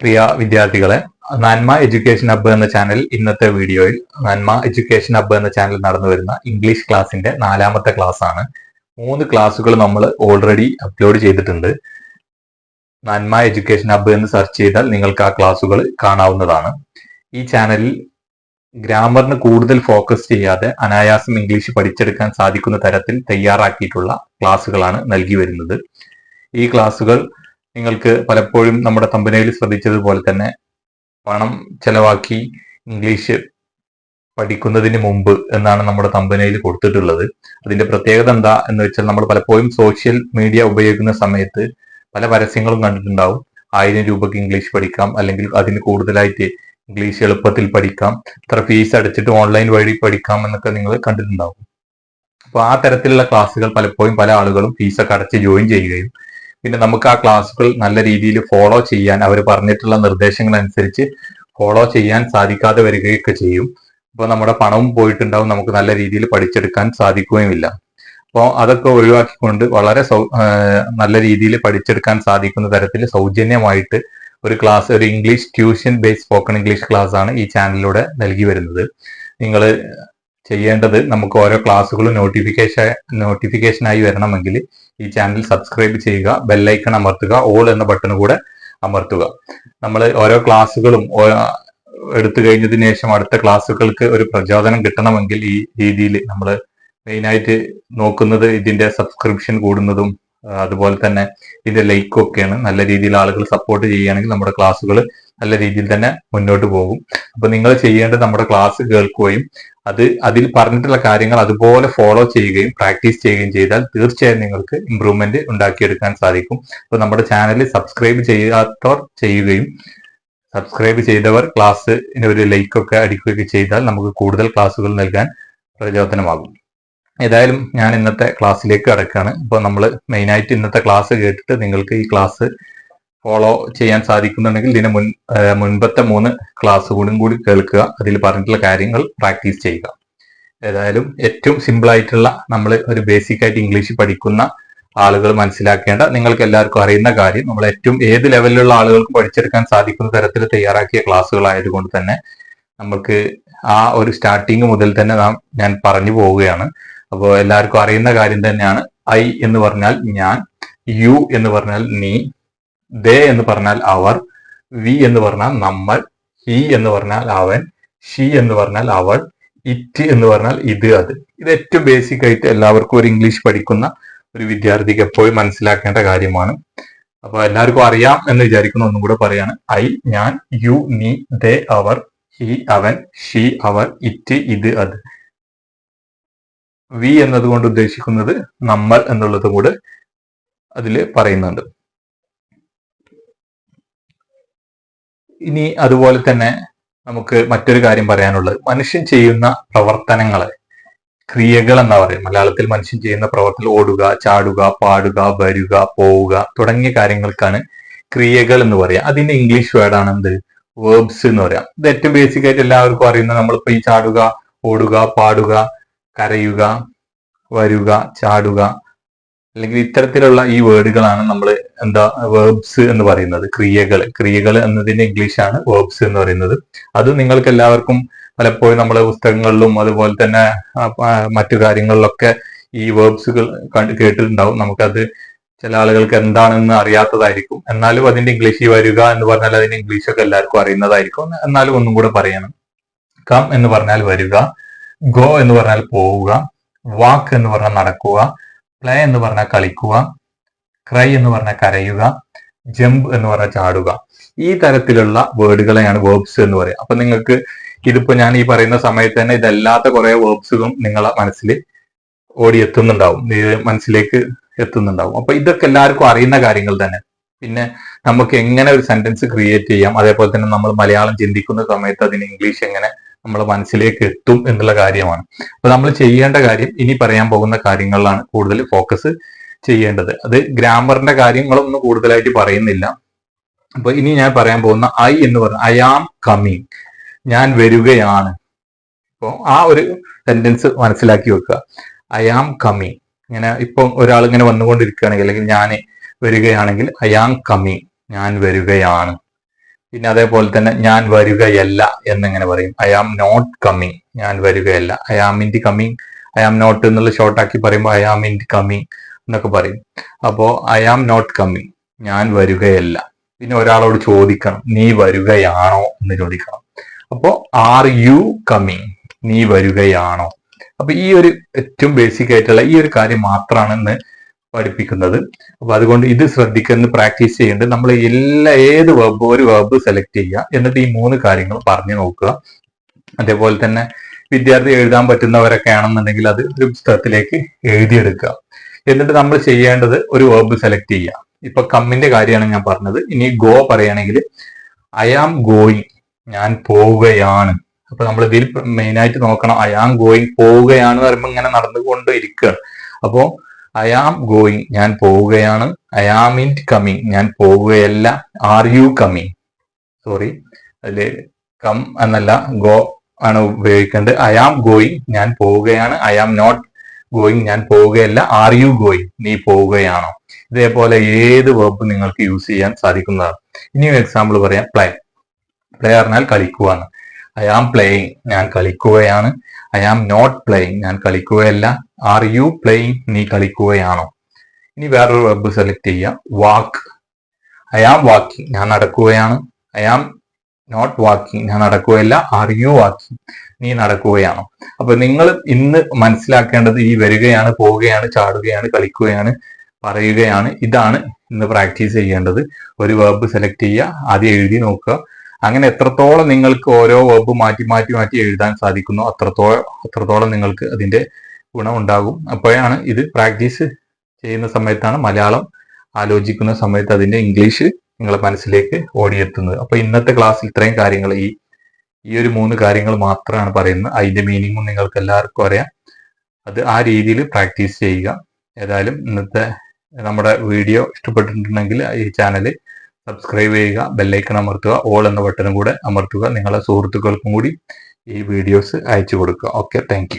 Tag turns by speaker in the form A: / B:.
A: പ്രിയ വിദ്യാർത്ഥികളെ നന്മ education hub എന്ന ചാനൽ ഇന്നത്തെ വീഡിയോയിൽ നന്മ എഡ്യൂക്കേഷൻ ഹബ്ബ് എന്ന ചാനൽ നടന്നു വരുന്ന ഇംഗ്ലീഷ് ക്ലാസിന്റെ നാലാമത്തെ ക്ലാസ് ആണ് മൂന്ന് ക്ലാസ്സുകൾ നമ്മൾ ഓൾറെഡി അപ്ലോഡ് ചെയ്തിട്ടുണ്ട്. നന്മ എഡ്യൂക്കേഷൻ ഹബ്ബ് എന്ന് സെർച്ച് ചെയ്താൽ നിങ്ങൾക്ക് ആ ക്ലാസ്സുകൾ കാണാവുന്നതാണ്. ഈ ചാനലിൽ ഗ്രാമറിന് കൂടുതൽ ഫോക്കസ് ചെയ്യാതെ അനായാസം ഇംഗ്ലീഷ് പഠിച്ചെടുക്കാൻ സാധിക്കുന്ന തരത്തിൽ തയ്യാറാക്കിയിട്ടുള്ള ക്ലാസ്സുകളാണ് നൽകി വരുന്നത്. ഈ ക്ലാസ്സുകൾ നിങ്ങൾക്ക് പലപ്പോഴും നമ്മുടെ തമ്പനയിൽ ശ്രദ്ധിച്ചതുപോലെ തന്നെ പണം ചെലവാക്കി ഇംഗ്ലീഷ് പഠിക്കുന്നതിന് മുമ്പ് എന്നാണ് നമ്മുടെ തമ്പനയിൽ കൊടുത്തിട്ടുള്ളത്. അതിന്റെ പ്രത്യേകത എന്താ എന്ന് വെച്ചാൽ നമ്മൾ പലപ്പോഴും സോഷ്യൽ മീഡിയ ഉപയോഗിക്കുന്ന സമയത്ത് പല പരസ്യങ്ങളും കണ്ടിട്ടുണ്ടാവും. ആയിരം രൂപക്ക് ഇംഗ്ലീഷ് പഠിക്കാം അല്ലെങ്കിൽ അതിന് കൂടുതലായിട്ട് ഇംഗ്ലീഷ് എളുപ്പത്തിൽ പഠിക്കാം ഇത്ര ഫീസ് അടച്ചിട്ട് ഓൺലൈൻ വഴി പഠിക്കാം എന്നൊക്കെ നിങ്ങൾ കണ്ടിട്ടുണ്ടാവും. അപ്പോൾ ആ തരത്തിലുള്ള ക്ലാസ്സുകൾ പലപ്പോഴും പല ആളുകളും ഫീസൊക്കെ അടച്ച് ജോയിൻ ചെയ്യുകയും പിന്നെ നമുക്ക് ആ ക്ലാസ്സുകൾ നല്ല രീതിയിൽ ഫോളോ ചെയ്യാൻ അവർ പറഞ്ഞിട്ടുള്ള നിർദ്ദേശങ്ങൾ അനുസരിച്ച് ഫോളോ ചെയ്യാൻ സാധിക്കാതെ വരികയൊക്കെ ചെയ്യും. അപ്പോൾ നമ്മുടെ പണവും പോയിട്ടുണ്ടാവും നമുക്ക് നല്ല രീതിയിൽ പഠിച്ചെടുക്കാൻ സാധിക്കുകയുമില്ല. അപ്പോൾ അതൊക്കെ ഒഴിവാക്കിക്കൊണ്ട് വളരെ സൗ നല്ല രീതിയിൽ പഠിച്ചെടുക്കാൻ സാധിക്കുന്ന തരത്തിൽ സൗജന്യമായിട്ട് ഒരു ക്ലാസ് ഒരു English tuition based spoken English class ആണ് ഈ ചാനലിലൂടെ നൽകി വരുന്നത്. നിങ്ങൾ ചെയ്യേണ്ടത് നമുക്ക് ഓരോ ക്ലാസ്സുകളും നോട്ടിഫിക്കേഷൻ നോട്ടിഫിക്കേഷനായി വരണമെങ്കിൽ ഈ ചാനൽ സബ്സ്ക്രൈബ് ചെയ്യുക ബെല്ലൈക്കൺ അമർത്തുക ഓൾ എന്ന ബട്ടൺ കൂടെ അമർത്തുക. നമ്മൾ ഓരോ ക്ലാസ്സുകളും എടുത്തു കഴിഞ്ഞതിന് ശേഷം അടുത്ത ക്ലാസ്സുകൾക്ക് ഒരു പ്രചോദനം കിട്ടണമെങ്കിൽ ഈ രീതിയിൽ നമ്മൾ മെയിനായിട്ട് നോക്കുന്നത് ഇതിന്റെ സബ്സ്ക്രിപ്ഷൻ കൂടുന്നതും അതുപോലെ തന്നെ ഇതിന്റെ ലൈക്കും ഒക്കെയാണ് നല്ല രീതിയിൽ ആളുകൾ സപ്പോർട്ട് ചെയ്യുകയാണെങ്കിൽ നമ്മുടെ ക്ലാസ്സുകൾ നല്ല രീതിയിൽ തന്നെ മുന്നോട്ട് പോകും. അപ്പൊ നിങ്ങൾ ചെയ്യേണ്ടത് നമ്മുടെ ക്ലാസ് കേൾക്കുകയും അത് അതിൽ പറഞ്ഞിട്ടുള്ള കാര്യങ്ങൾ അതുപോലെ ഫോളോ ചെയ്യുകയും പ്രാക്ടീസ് ചെയ്യുകയും ചെയ്താൽ തീർച്ചയായും നിങ്ങൾക്ക് ഇമ്പ്രൂവ്മെന്റ് ഉണ്ടാക്കിയെടുക്കാൻ സാധിക്കും. അപ്പൊ നമ്മുടെ ചാനൽ സബ്സ്ക്രൈബ് ചെയ്യാത്തവർ ചെയ്യുകയും സബ്സ്ക്രൈബ് ചെയ്തവർ ക്ലാസ്സിന് ഒരു ലൈക്കൊക്കെ അടിക്കുകയൊക്കെ ചെയ്താൽ നമുക്ക് കൂടുതൽ ക്ലാസ്സുകൾ നൽകാൻ പ്രചോദനമാകും. ഏതായാലും ഞാൻ ഇന്നത്തെ ക്ലാസ്സിലേക്ക് കടക്കുകയാണ്. ഇപ്പോൾ നമ്മൾ മെയിനായിട്ട് ഇന്നത്തെ ക്ലാസ് കേട്ടിട്ട് നിങ്ങൾക്ക് ഈ ക്ലാസ് ഫോളോ ചെയ്യാൻ സാധിക്കുന്നുണ്ടെങ്കിൽ ഇതിന് മുൻ മുൻപത്തെ മൂന്ന് ക്ലാസ് കൂടും കൂടി കേൾക്കുക. അതിൽ പറഞ്ഞിട്ടുള്ള കാര്യങ്ങൾ പ്രാക്ടീസ് ചെയ്യുക. ഏതായാലും ഏറ്റവും സിമ്പിൾ ആയിട്ടുള്ള നമ്മൾ ഒരു ബേസിക് ആയിട്ട് ഇംഗ്ലീഷ് പഠിക്കുന്ന ആളുകൾ മനസ്സിലാക്കേണ്ട നിങ്ങൾക്ക് എല്ലാവർക്കും അറിയുന്ന കാര്യം നമ്മൾ ഏറ്റവും ഏത് ലെവലിലുള്ള ആളുകൾക്കും പഠിച്ചെടുക്കാൻ സാധിക്കുന്ന തരത്തിൽ തയ്യാറാക്കിയ ക്ലാസ്സുകളായതുകൊണ്ട് തന്നെ നമുക്ക് ആ ഒരു സ്റ്റാർട്ടിങ് മുതൽ തന്നെ നാം ഞാൻ പറഞ്ഞു പോവുകയാണ്. അപ്പോൾ എല്ലാവർക്കും അറിയുന്ന കാര്യം തന്നെയാണ്. ഐ എന്ന് പറഞ്ഞാൽ ഞാൻ യു എന്ന് പറഞ്ഞാൽ നീ ദേ എന്ന് പറഞ്ഞാൽ അവർ വി എന്ന് പറഞ്ഞാൽ നമ്മൾ ഹി എന്ന് പറഞ്ഞാൽ അവൻ ഷി എന്ന് പറഞ്ഞാൽ അവൾ ഇറ്റ് എന്ന് പറഞ്ഞാൽ ഇത് അത്. ഇത് ഏറ്റവും ബേസിക് ആയിട്ട് എല്ലാവർക്കും ഒരു ഇംഗ്ലീഷ് പഠിക്കുന്ന ഒരു വിദ്യാർത്ഥിക്ക് എപ്പോഴും മനസ്സിലാക്കേണ്ട കാര്യമാണ്. അപ്പൊ എല്ലാവർക്കും അറിയാം എന്ന് വിചാരിക്കുന്ന ഒന്നും കൂടെ പറയാണ്. ഐ ഞാൻ യു നീ ദേ അവർ ഹി അവൻ ഷി അവർ ഇറ്റ് ഇത് അത്. വി എന്നതുകൊണ്ട് ഉദ്ദേശിക്കുന്നത് നമ്മൾ എന്നുള്ളതും കൂടെ അതിൽ പറയുന്നുണ്ട്. ഇനി അതുപോലെ തന്നെ നമുക്ക് മറ്റൊരു കാര്യം പറയാനുള്ളത്. മനുഷ്യൻ ചെയ്യുന്ന പ്രവർത്തനങ്ങളെ ക്രിയകൾ എന്നാ പറയും മലയാളത്തിൽ മനുഷ്യൻ ചെയ്യുന്ന പ്രവർത്തനം ഓടുക ചാടുക പാടുക വരുക പോവുക തുടങ്ങിയ കാര്യങ്ങൾക്കാണ് ക്രിയകൾ എന്ന് പറയാം അതിന്റെ ഇംഗ്ലീഷ് വേർഡാണ് എന്ത്? വേർബ്സ് എന്ന് പറയാം ഇത് ഏറ്റവും ബേസിക് ആയിട്ട് എല്ലാവർക്കും അറിയുന്ന നമ്മളിപ്പോ ഈ ചാടുക ഓടുക പാടുക കരയുക വരുക ചാടുക. അല്ലെങ്കിൽ ഇത്തരത്തിലുള്ള ഈ വേർഡുകളാണ് നമ്മൾ എന്താ വേർബ്സ് എന്ന് പറയുന്നത്. ക്രിയകൾ ക്രിയകൾ എന്നതിന്റെ ഇംഗ്ലീഷാണ് വേർബ്സ് എന്ന് പറയുന്നത്. അത് നിങ്ങൾക്ക് എല്ലാവർക്കും പലപ്പോഴും നമ്മളെ പുസ്തകങ്ങളിലും അതുപോലെ തന്നെ മറ്റു കാര്യങ്ങളിലൊക്കെ ഈ വേർബ്സുകൾ കേട്ടിട്ടുണ്ടാവും. നമുക്കത് ചില ആളുകൾക്ക് എന്താണെന്ന് അറിയാത്തതായിരിക്കും. എന്നാലും അതിന്റെ ഇംഗ്ലീഷിൽ വരിക എന്ന് പറഞ്ഞാൽ അതിന്റെ ഇംഗ്ലീഷൊക്കെ എല്ലാവർക്കും അറിയുന്നതായിരിക്കും. എന്നാലും ഒന്നും കൂടെ പറയണം. കം എന്ന് പറഞ്ഞാൽ വരിക. ഗോ എന്ന് പറഞ്ഞാൽ പോവുക വാക്ക് എന്ന് പറഞ്ഞാൽ നടക്കുക പ്ലേ എന്ന് പറഞ്ഞാൽ കളിക്കുക ക്രൈ എന്ന് പറഞ്ഞാൽ കരയുക ജമ്പ് എന്ന് പറഞ്ഞാൽ ചാടുക. ഈ തരത്തിലുള്ള വേർഡുകളെയാണ് വേർബ്സ് എന്ന് പറയുക. അപ്പൊ നിങ്ങൾക്ക് ഇതിപ്പോ ഞാൻ ഈ പറയുന്ന സമയത്ത് തന്നെ ഇതല്ലാത്ത കുറെ വേർബ്സുകളും നിങ്ങളെ മനസ്സിൽ ഓടി എത്തുന്നുണ്ടാവും മനസ്സിലേക്ക് എത്തുന്നുണ്ടാവും. അപ്പൊ ഇതൊക്കെ എല്ലാവർക്കും അറിയുന്ന കാര്യങ്ങൾ തന്നെ. പിന്നെ നമുക്ക് എങ്ങനെ ഒരു സെന്റൻസ് ക്രിയേറ്റ് ചെയ്യാം? അതേപോലെ തന്നെ നമ്മൾ മലയാളം ചിന്തിക്കുന്ന സമയത്ത് അതിന് ഇംഗ്ലീഷ് എങ്ങനെ നമ്മളെ മനസ്സിലേക്ക് എത്തും എന്നുള്ള കാര്യമാണ്. അപ്പൊ നമ്മൾ ചെയ്യേണ്ട കാര്യം ഇനി പറയാൻ പോകുന്ന കാര്യങ്ങളിലാണ് കൂടുതൽ ഫോക്കസ് ചെയ്യേണ്ടത്. അത് ഗ്രാമറിന്റെ കാര്യങ്ങളൊന്നും കൂടുതലായിട്ട് പറയുന്നില്ല. അപ്പൊ ഇനി ഞാൻ പറയാൻ പോകുന്ന ഐ എന്ന് പറഞ്ഞ ഐ ആം കമ്മിങ് ഞാൻ വരികയാണ്. അപ്പോൾ ആ ഒരു സെന്റൻസ് മനസ്സിലാക്കി വെക്കുക. ഐ ആം കമ്മിങ് ഇങ്ങനെ ഇപ്പം ഒരാൾ ഇങ്ങനെ വന്നുകൊണ്ടിരിക്കുകയാണെങ്കിൽ അല്ലെങ്കിൽ ഞാൻ വരികയാണെങ്കിൽ ഐ ആം കമ്മിങ് ഞാൻ വരികയാണ്. പിന്നെ അതേപോലെ തന്നെ ഞാൻ വരികയല്ല എന്നിങ്ങനെ പറയും. ഐ ആം നോട്ട് കമ്മിങ് ഞാൻ വരികയല്ല. I am in the coming I am not എന്നുള്ള ഷോർട്ടാക്കി പറയുമ്പോൾ I am in the coming എന്നൊക്കെ പറയും. അപ്പോ ഐ ആം നോട്ട് കമ്മിങ് ഞാൻ വരികയല്ല. പിന്നെ ഒരാളോട് ചോദിക്കണം. നീ വരികയാണോ എന്ന് ചോദിക്കണം. അപ്പോ ആർ യു കമ്മിങ് നീ വരികയാണോ? അപ്പൊ ഈ ഒരു ഏറ്റവും ബേസിക് ആയിട്ടുള്ള ഈ ഒരു കാര്യം മാത്രമാണ് ഇന്ന് പഠിപ്പിക്കുന്നത്. അപ്പൊ അതുകൊണ്ട് ഇത് ശ്രദ്ധിക്കുന്ന പ്രാക്ടീസ് ചെയ്യേണ്ടത് നമ്മൾ എല്ലാ ഏത് വെബ് ഒരു വെബ് സെലക്ട് ചെയ്യുക. എന്നിട്ട് ഈ മൂന്ന് കാര്യങ്ങൾ പറഞ്ഞു നോക്കുക. അതേപോലെ തന്നെ വിദ്യാർത്ഥി എഴുതാൻ പറ്റുന്നവരൊക്കെ ആണെന്നുണ്ടെങ്കിൽ അത് ഒരു പുസ്തകത്തിലേക്ക് എഴുതിയെടുക്കുക. എന്നിട്ട് നമ്മൾ ചെയ്യേണ്ടത് ഒരു വെബ് സെലക്ട് ചെയ്യുക. ഇപ്പൊ കമ്മിന്റെ കാര്യമാണ് ഞാൻ പറഞ്ഞത്. ഇനി ഗോ പറയുകയാണെങ്കിൽ ഐ ആം ഗോയിങ് ഞാൻ പോവുകയാണ്. അപ്പൊ നമ്മൾ ഇതിൽ മെയിൻ ആയിട്ട് നോക്കണം. ഐ ആം ഗോയിങ് പോവുകയാണ് എന്ന് പറയുമ്പോൾ ഇങ്ങനെ നടന്നുകൊണ്ട് ഇരിക്കുകയാണ് അപ്പോ ഐ ആം ഗോയിങ് ഞാൻ പോവുകയാണ്. ഐ ആം ഇൻ കമ്മിങ് ഞാൻ പോവുകയല്ല. ആർ യു കമ്മിങ് സോറി അതിൽ കം എന്നല്ല ഗോ ആണ് ഉപയോഗിക്കേണ്ടത്. ഐ ആം ഗോയിങ് ഞാൻ പോവുകയാണ്. ഐ ആം നോട്ട് ഗോയിങ് ഞാൻ പോവുകയല്ല. ആർ യു ഗോയിങ് നീ പോവുകയാണോ? ഇതേപോലെ ഏത് വെബ് നിങ്ങൾക്ക് യൂസ് ചെയ്യാൻ സാധിക്കുന്നതാണ്. ഇനി എക്സാമ്പിൾ പറയാം. പ്ലേ പ്ലേ പറഞ്ഞാൽ കളിക്കുകയാണ് ഐ ആം പ്ലേയിങ് ഞാൻ കളിക്കുകയാണ്. ഐ ആം നോട്ട് പ്ലേയിങ് ഞാൻ കളിക്കുകയല്ല. ആർ യു പ്ലേയിങ് നീ കളിക്കുകയാണോ? ഇനി വേറൊരു വെബ് സെലക്ട് ചെയ്യുക വാക്ക് ഐ ആം വാക്കിംഗ് ഞാൻ നടക്കുകയാണ്. ഐ ആം നോട്ട് വാക്കിംഗ് ഞാൻ നടക്കുകയല്ല. ആർ യു വാക്കിംഗ് നീ നടക്കുകയാണോ? അപ്പൊ നിങ്ങൾ ഇന്ന് മനസ്സിലാക്കേണ്ടത് ഈ വരികയാണ് പോവുകയാണ് ചാടുകയാണ് കളിക്കുകയാണ് പറയുകയാണ്. ഇതാണ് ഇന്ന് പ്രാക്ടീസ് ചെയ്യേണ്ടത്. ഒരു വെബ് സെലക്ട് ചെയ്യുക ആദ്യം എഴുതി നോക്കുക. അങ്ങനെ എത്രത്തോളം നിങ്ങൾക്ക് ഓരോ വെബ് മാറ്റി മാറ്റി മാറ്റി എഴുതാൻ സാധിക്കുന്നു അത്രത്തോളം അത്രത്തോളം നിങ്ങൾക്ക് അതിന്റെ ഗുണം ഉണ്ടാകും അപ്പോഴാണ് ഇത് പ്രാക്ടീസ് ചെയ്യുന്ന സമയത്താണ് മലയാളം ആലോചിക്കുന്ന സമയത്ത് അതിന്റെ ഇംഗ്ലീഷ് നിങ്ങളെ മനസ്സിലേക്ക് ഓടിയെത്തുന്നത്. അപ്പൊ ഇന്നത്തെ ക്ലാസ്സിൽ ഇത്രയും കാര്യങ്ങൾ ഈ ഈ ഒരു മൂന്ന് കാര്യങ്ങൾ മാത്രമാണ് പറയുന്നത്. അതിന്റെ മീനിങ്ങും നിങ്ങൾക്ക് എല്ലാവർക്കും അറിയാം. അത് ആ രീതിയിൽ പ്രാക്ടീസ് ചെയ്യുക. ഏതായാലും ഇന്നത്തെ നമ്മുടെ വീഡിയോ ഇഷ്ടപ്പെട്ടിട്ടുണ്ടെങ്കിൽ ഈ ചാനൽ സബ്സ്ക്രൈബ് ചെയ്യുക ബെല്ലൈക്കൺ അമർത്തുക ഓൾ എന്ന ബട്ടനും കൂടെ അമർത്തുക. നിങ്ങളെ സുഹൃത്തുക്കൾക്കും കൂടി ഈ വീഡിയോസ് അയച്ചു കൊടുക്കുക. Okay thank